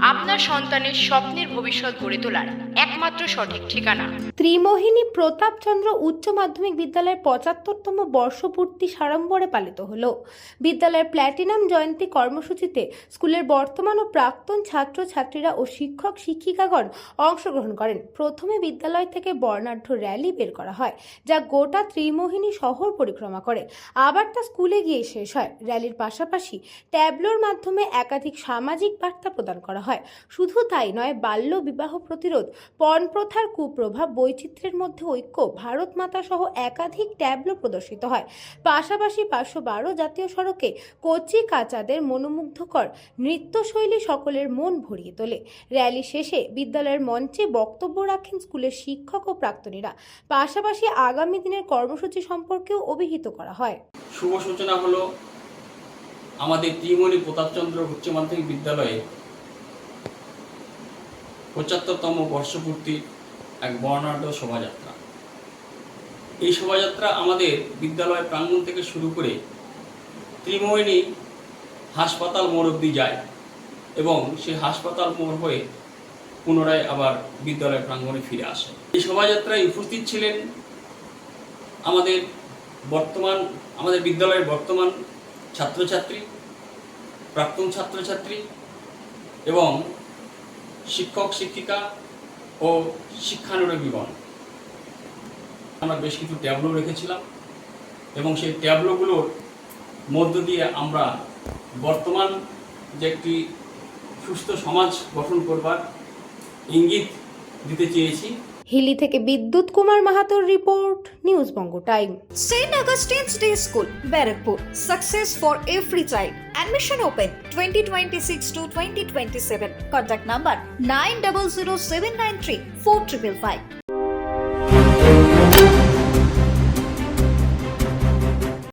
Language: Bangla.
আপনার সন্তানের স্বপ্নের ভবিষ্যৎ গড়ে তোলার একমাত্র সঠিক ঠিকানা। ত্রিমোহিনী প্রতাপচন্দ্র উচ্চ মাধ্যমিক বিদ্যালয়ের পঁচাত্তরতম বর্ষপূর্তি সাড়ম্বরে পালিত হলো। বিদ্যালয়ের প্ল্যাটিনাম জয়ন্তী কর্মসূচিতে স্কুলের বর্তমান ও প্রাক্তন ছাত্র ছাত্রীরা ও শিক্ষক শিক্ষিকাগণ অংশগ্রহণ করেন। প্রথমে বিদ্যালয় থেকে বর্ণাঢ্য র্যালি বের করা হয়, যা গোটা ত্রিমোহিনী শহর পরিক্রমা করে। আবার তা স্কুলে গিয়ে শেষ হয়। র্যালির পাশাপাশি ট্যাবলোর মাধ্যমে একাধিক সামাজিক বার্তা প্রদান করা হয়। শুধু তাই নয়, বাল্য বিবাহ প্রতিরোধ, পণ প্রথার কুপ্রভাব, বৈচিত্র্যের মধ্যে ঐক্য, ভারত মাতা সহ একাধিক ট্যাবলো প্রদর্শিত হয়। পাশাপাশি পাঁচশো বারো জাতীয় সড়কে কচি কাচাদের মনোমুগ্ধকর নৃত্যশৈলী সকলের মন ভরিয়ে তোলে। র্যালি শেষে বিদ্যালয়ের মঞ্চে বক্তব্য রাখেন স্কুলের শিক্ষক ও প্রাক্তনীরা। পাশাপাশি আগামী দিনের কর্মসূচি সম্পর্কেও অভিহিত করা হয়। শুভ সূচনা হলো, আমাদের ত্রিমণি প্রতাপচন্দ্র উচ্চ মাধ্যমিক বিদ্যালয়ে পঁচাত্তরতম বর্ষপূর্তি এক বর্ণাঢ্য শোভাযাত্রা। এই শোভাযাত্রা আমাদের বিদ্যালয় প্রাঙ্গণ থেকে শুরু করে ত্রিমোহিনী হাসপাতাল মোড় অব্দি যায় এবং সেই হাসপাতাল মোড় হয়ে পুনরায় আবার বিদ্যালয় প্রাঙ্গণে ফিরে আসে। এই শোভাযাত্রায় উপস্থিত ছিলেন আমাদের বর্তমান, আমাদের বিদ্যালয়ের বর্তমান ছাত্রছাত্রী, প্রাক্তন ছাত্রছাত্রী এবং শিক্ষক, শিক্ষিকা ও শিক্ষানুরাগীগণ আমরা বেশ কিছু ট্যাবলো রেখেছিলাম এবং সেই ট্যাবলোগুলোর মধ্য দিয়ে আমরা বর্তমান যে একটি সুস্থ সমাজ গঠন করবার ইঙ্গিত দিতে চেয়েছি। হিলি থেকে Bidyut Kumar মাহাতোর report news Banga time. Saint Augustine's day school Barrackpore. Success for every child admission open twenty twenty six to twenty twenty seven contact number nine double zero seven nine three four triple five